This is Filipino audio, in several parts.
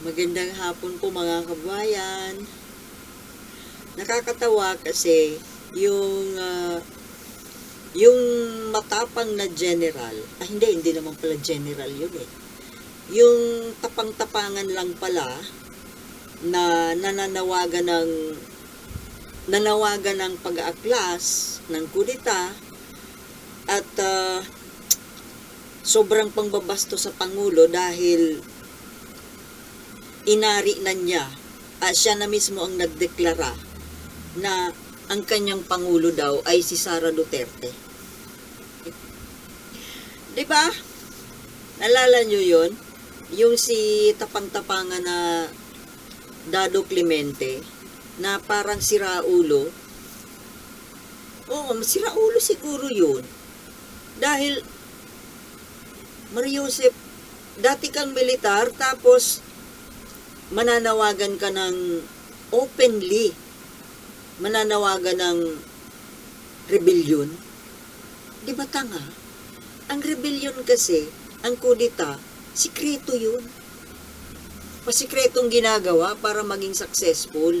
Magandang hapon po mga kabayan. Nakakatawa kasi yung ah, yung matapang na general, ah hindi, hindi naman pala general yun eh. Yung tapang-tapangan lang pala na nananawagan ng nanawagan ng pag-aaklas ng kudita at ah, sobrang pangbabasto sa Pangulo dahil inari na niya at siya na mismo ang nagdeklara na ang kanyang pangulo daw ay si Sara Duterte. 'Di ba? Nalala niyo 'yon? Yung si tapang-tapangan na Dado Clemente na parang siraulo. Oo, siraulo siguro 'yun. Dahil Mariusep, dati kang militar tapos mananawagan ka ng openly mananawagan ng rebellion. Di ba tanga? Ang rebellion kasi, ang kudita, sikreto yun. Pasikretong ginagawa para maging successful.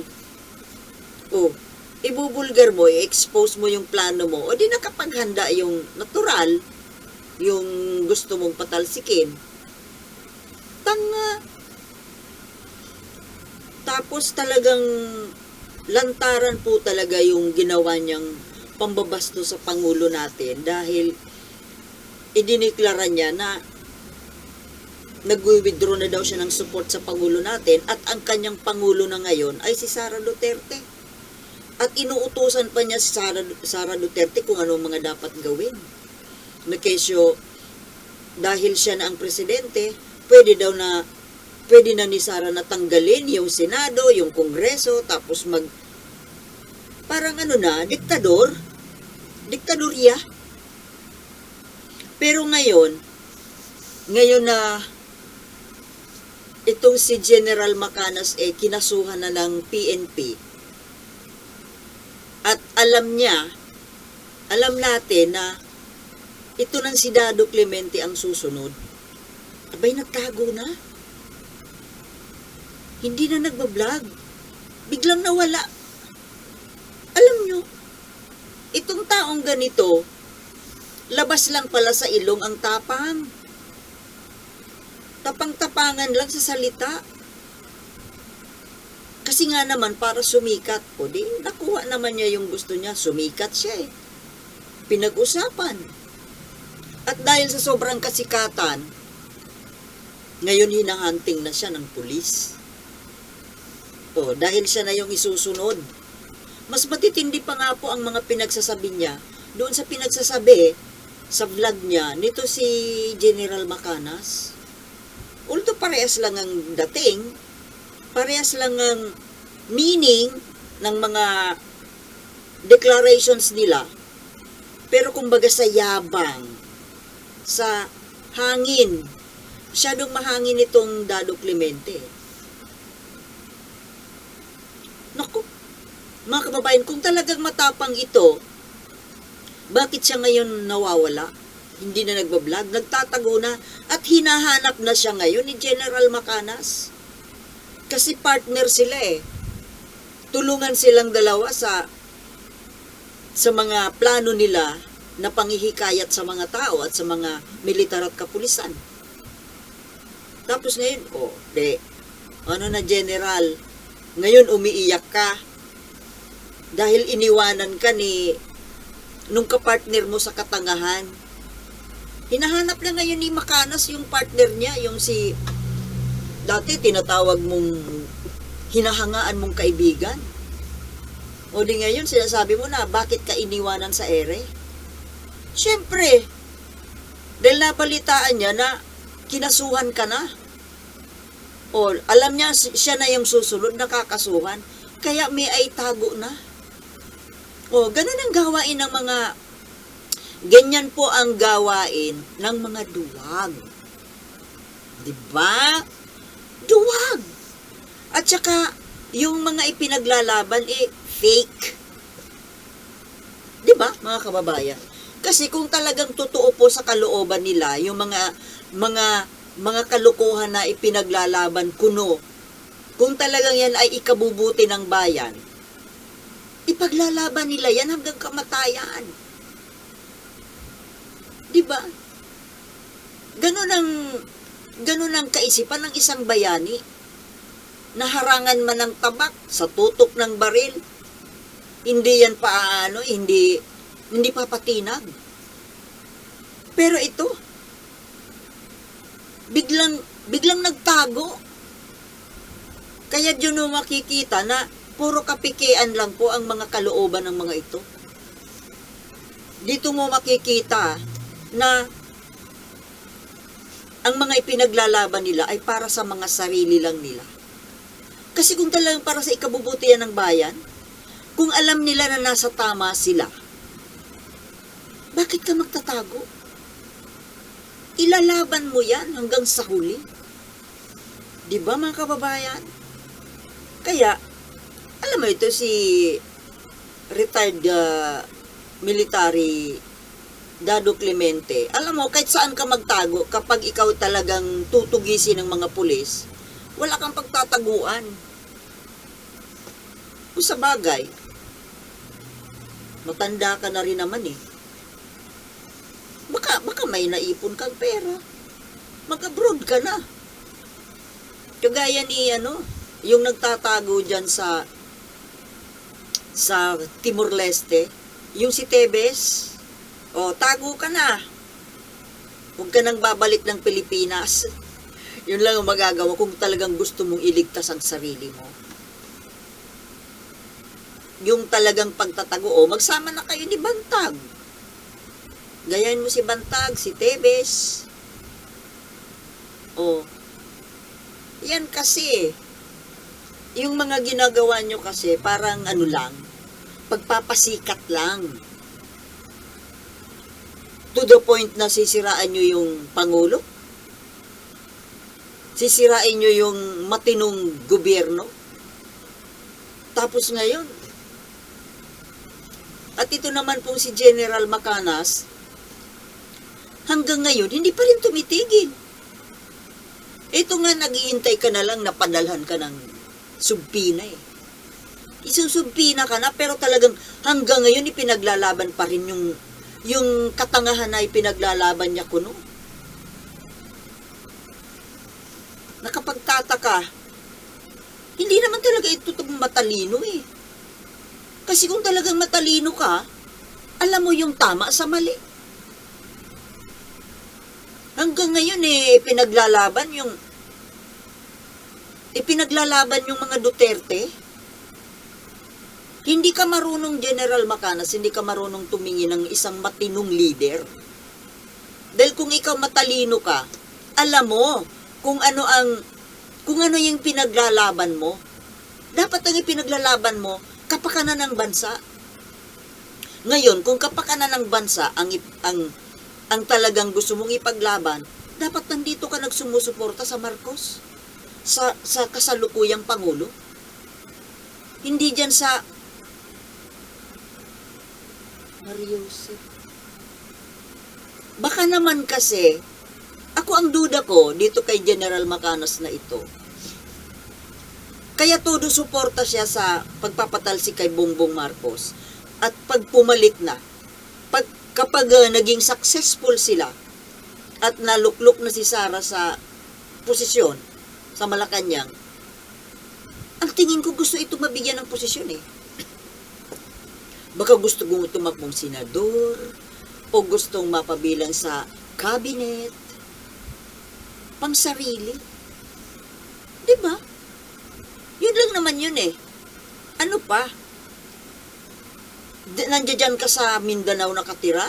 O, ibubulgar mo, i-expose mo yung plano mo, o di nakapaghanda yung natural, yung gusto mong patalsikin. Tanga. Tapos talagang lantaran po talaga yung ginawa niyang pambabasto sa Pangulo natin dahil idiniklara niya na nag-withdraw na daw siya ng support sa Pangulo natin at ang kanyang Pangulo na ngayon ay si Sara Duterte. At inuutosan pa niya si Sara, Sara Duterte kung ano mga dapat gawin. Na kesyo, dahil siya na ang presidente, pwede daw na pwede na ni Sara natanggalin yung Senado, yung Kongreso, tapos mag parang ano na, diktador. Diktadorya. Pero ngayon, ngayon na itong si General Macanas eh kinasuhan na ng PNP. At alam niya, alam natin na ito ng si Dado Clemente ang susunod. Abay, nagtago na. Hindi na nagbablog. Biglang nawala. Alam nyo, itong taong ganito, labas lang pala sa ilong ang tapang. Tapang-tapangan lang sa salita. Kasi nga naman, para sumikat, o di, nakuha naman niya yung gusto niya, sumikat siya eh. Pinag-usapan. At dahil sa sobrang kasikatan, ngayon hinahunting na siya ng pulis. O, dahil siya na yung isusunod. Mas matitindi pa nga po ang mga pinagsasabi niya doon sa pinagsasabi sa vlog niya nito si General Macanas. Although parehas lang ang dating, parehas lang ang meaning ng mga declarations nila. Pero kumbaga sa yabang, sa hangin, masyadong mahangin itong Dado Clemente. Naku, mga kababayan, kung talagang matapang ito, bakit siya ngayon nawawala? Hindi na nagbablog, nagtatago na, at hinahanap na siya ngayon ni General Macanas. Kasi partner sila eh. Tulungan silang dalawa sa sa mga plano nila na panghihikayat sa mga tao at sa mga militar at kapulisan. Tapos ngayon, oh, de, ano na general, ngayon umiiyak ka dahil iniwanan ka ni nung kapartner mo sa katangahan. Hinahanap na ngayon ni Makanas yung partner niya, yung si dati tinatawag mong hinahangaan mong kaibigan. O di ngayon sinasabi mo na bakit ka iniwanan sa ere? Siyempre, dahil nabalitaan niya na kinasuhan ka na. O alam niya si- siya na yung susunod nakakasuhan, kaya may ay tago na. O ganun ang gawain ng mga ganyan po ang gawain ng mga duwag. 'Di ba? Duwag. At saka yung mga ipinaglalaban eh fake. 'Di ba, mga kababayan? Kasi kung talagang totoo po sa kalooban nila yung mga mga mga kalukuhan na ipinaglalaban kuno kung talagang yan ay ikabubuti ng bayan, ipaglalaban nila yan hanggang kamatayan. Di ba? Ganun ang, ganun ang kaisipan ng isang bayani. Naharangan man ng tabak sa tutok ng baril. Hindi yan pa ano, hindi, hindi papatinag. Pero ito, biglang, biglang nagtago. Kaya dyan mo makikita na puro kapikian lang po ang mga kalooban ng mga ito. Dito mo makikita na ang mga ipinaglalaban nila ay para sa mga sarili lang nila. Kasi kung talagang para sa ikabubutihan ng bayan, kung alam nila na nasa tama sila, bakit ka magtatago? Ilalaban mo yan hanggang sa huli. Di ba mga kababayan? Kaya, alam mo ito si retired uh, military Dado Clemente. Alam mo, kahit saan ka magtago, kapag ikaw talagang tutugisin ng mga pulis, wala kang pagtataguan. Kung sa bagay, matanda ka na rin naman eh. Baka, baka may naipon kang pera. Mag-abroad ka na. Kagaya ni ano, yung nagtatago dyan sa sa Timor-Leste, yung si Tebes, o, tago ka na. Huwag ka nang babalik ng Pilipinas. Yun lang ang magagawa kung talagang gusto mong iligtas ang sarili mo. Yung talagang pagtatago, o, magsama na kayo ni Bantag. Gayahin mo si Bantag, si Tebes. O, yan kasi, yung mga ginagawa nyo kasi, parang ano lang, pagpapasikat lang to the point na sisiraan nyo yung Pangulo? Sisirain nyo yung matinong gobyerno? Tapos ngayon, at ito naman pong si General Macanas, hanggang ngayon, hindi pa rin tumitigil. Ito nga, naghihintay ka na lang na padalhan ka ng subpina eh. Isusubpina ka na, pero talagang hanggang ngayon, ipinaglalaban pa rin yung yung katangahan ay pinaglalaban niya kuno. Nakapagtataka, hindi naman talaga ito matalino eh. Kasi kung talagang matalino ka, alam mo yung tama sa mali. Hanggang ngayon eh, pinaglalaban yung ipinaglalaban yung mga Duterte hindi ka marunong General Macanas, hindi ka marunong tumingin ng isang matinong leader. Dahil kung ikaw matalino ka, alam mo kung ano ang kung ano yung pinaglalaban mo. Dapat ang ipinaglalaban mo, kapakanan ng bansa. Ngayon, kung kapakanan ng bansa ang ang ang talagang gusto mong ipaglaban, dapat nandito ka nagsumusuporta sa Marcos sa sa kasalukuyang pangulo. Hindi diyan sa Mariusip. Baka naman kasi, ako ang duda ko dito kay General Macanas na ito. Kaya todo suporta siya sa pagpapatalsi kay Bongbong Marcos. At pag pumalik na, pag, kapag uh, naging successful sila, at naluklok na si Sara sa posisyon sa Malacanang, ang tingin ko gusto ito mabigyan ng posisyon eh. Baka gusto kong tumakbong senador o gustong mapabilang sa cabinet. Pang sarili. Ba? Yun lang naman yun eh. Ano pa? Di- Nandiyan ka sa Mindanao nakatira?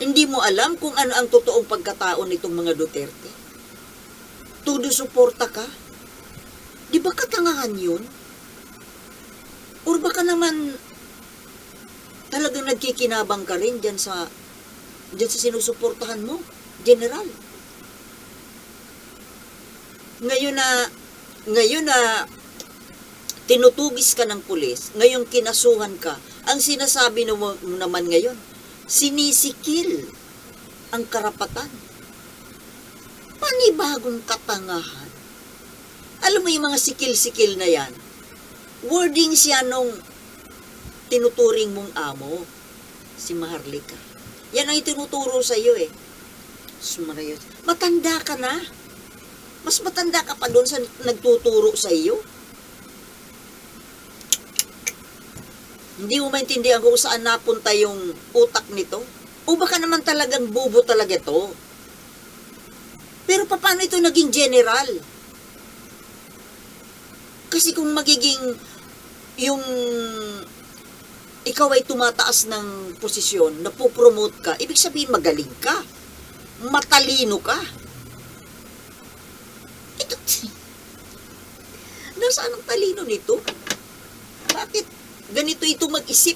Hindi mo alam kung ano ang totoong pagkatao nitong mga Duterte? Tudo suporta ka? Di ba katangahan yun? Or baka naman talagang nagkikinabang ka rin dyan sa dyan sa sinusuportahan mo, general. Ngayon na ngayon na tinutugis ka ng pulis, ngayon kinasuhan ka, ang sinasabi mo naman ngayon, sinisikil ang karapatan. Panibagong katangahan. Alam mo yung mga sikil-sikil na yan, wording siya nung tinuturing mong amo, si Maharlika. Yan ang itinuturo sa iyo eh. Sumarayos. Matanda ka na. Mas matanda ka pa doon sa nagtuturo sa iyo. Hindi mo maintindihan kung saan napunta yung utak nito. O baka naman talagang bubo talaga to. Pero paano ito naging general? Kasi kung magiging yung ikaw ay tumataas ng posisyon, napopromote ka, ibig sabihin magaling ka. Matalino ka. Ito, nasaan ang talino nito? Bakit ganito ito mag-isip?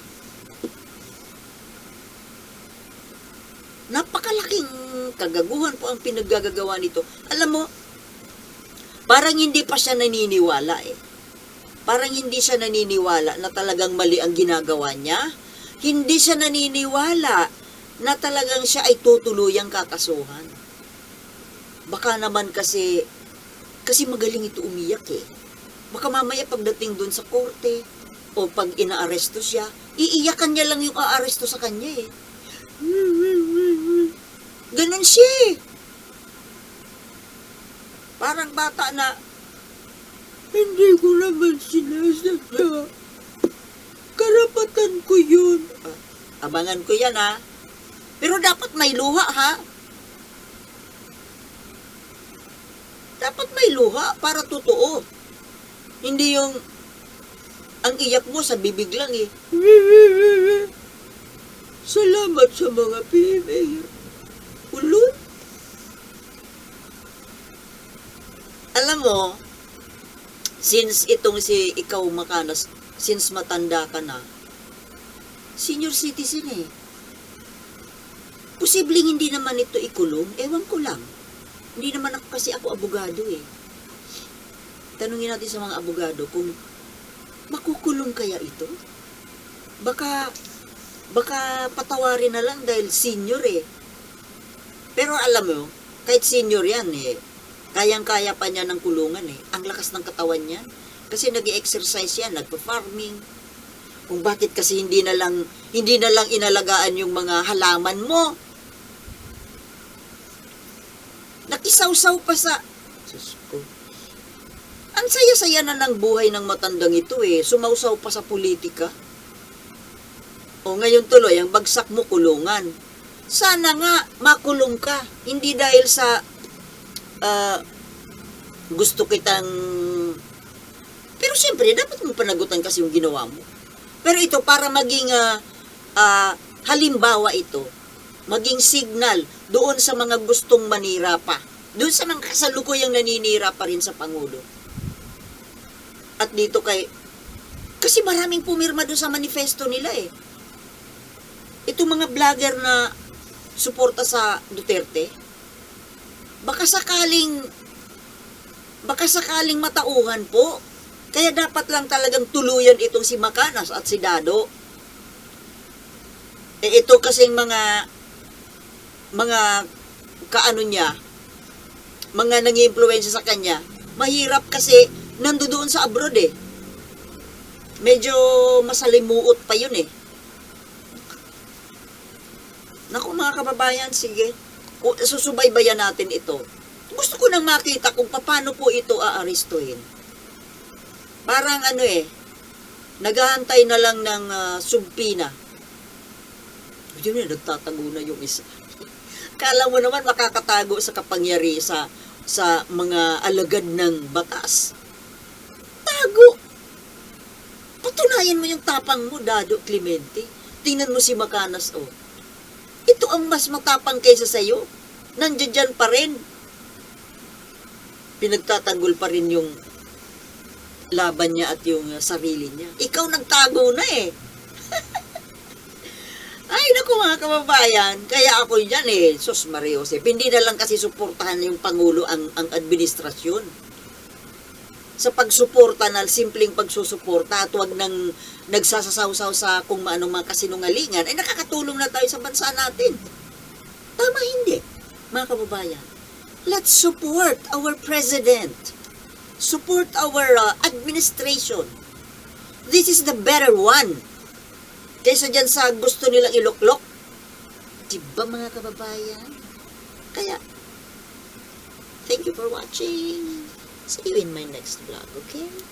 Napakalaking kagaguhan po ang pinaggagawa nito. Alam mo, parang hindi pa siya naniniwala eh. Parang hindi siya naniniwala na talagang mali ang ginagawa niya. Hindi siya naniniwala na talagang siya ay tutuluyang kakasuhan. Baka naman kasi, kasi magaling ito umiyak eh. Baka mamaya pagdating dun sa korte, o pag inaaresto siya, iiyakan niya lang yung aaresto sa kanya eh. Ganon siya eh. Parang bata na, hindi ko naman sinasadya. Karapatan ko yun. Abangan ko yan ha. Pero dapat may luha ha. Dapat may luha para totoo. Hindi yung ang iyak mo sa bibig lang eh. Salamat sa mga PMA. Ulun. Alam mo, since itong si ikaw makanas, since matanda ka na, senior citizen eh. Posibleng hindi naman ito ikulong, ewan ko lang. Hindi naman ako kasi ako abogado eh. Tanungin natin sa mga abogado kung makukulong kaya ito? Baka, baka patawarin na lang dahil senior eh. Pero alam mo, kahit senior yan eh, kayang-kaya pa niya ng kulungan eh. Ang lakas ng katawan niya. Kasi nag exercise yan, nagpa-farming. Kung bakit kasi hindi na lang, hindi na lang inalagaan yung mga halaman mo. Nakisaw-saw pa sa, Diyos ko, ang saya-saya na ng buhay ng matandang ito eh. Sumausaw pa sa politika. O ngayon tuloy, ang bagsak mo kulungan. Sana nga makulong ka. Hindi dahil sa ah, gusto kitang... Pero siyempre, dapat mo panagutan kasi yung ginawa mo. Pero ito, para maging ah, ah, halimbawa ito, maging signal doon sa mga gustong manira pa. Doon sa mga kasalukuyang naninira pa rin sa Pangulo at dito kay kasi maraming pumirma doon sa manifesto nila eh. Itong mga vlogger na suporta sa Duterte, baka sakaling baka sakaling matauhan po. Kaya dapat lang talagang tuluyan itong si Makanas at si Dado. Eh ito kasing mga mga kaano niya, mga nangiimpluwensya sa kanya, mahirap kasi nandoon sa abroad eh. Medyo masalimuot pa yun eh. Naku mga kababayan, sige. Susubaybayan natin ito. Gusto ko nang makita kung paano po ito aarestuhin. Parang ano eh, naghahantay na lang ng uh, sumpina. Yun na, nagtatago na yung isa. Kala mo naman makakatago sa kapangyari sa sa mga alagad ng batas tago. Patunayan mo yung tapang mo, Dado Clemente. Tingnan mo si Makanas, oh. Ito ang mas matapang kaysa sa'yo. Nandiyan dyan pa rin. Pinagtatanggol pa rin yung laban niya at yung uh, sarili niya. Ikaw nagtago na eh. Ay, naku mga kababayan, kaya ako dyan eh, Sos Mariosep, hindi na lang kasi suportahan yung Pangulo ang, ang administrasyon sa pagsuporta na simpleng pagsusuporta at wag nang nagsasasaw-saw sa kung maanong mga kasinungalingan, ay nakakatulong na tayo sa bansa natin. Tama hindi, mga kababayan. Let's support our president. support our uh, administration. This is the better one. Kaysa dyan sa gusto nilang iluklok. Diba mga kababayan? Kaya, thank you for watching. See you in my next vlog, okay?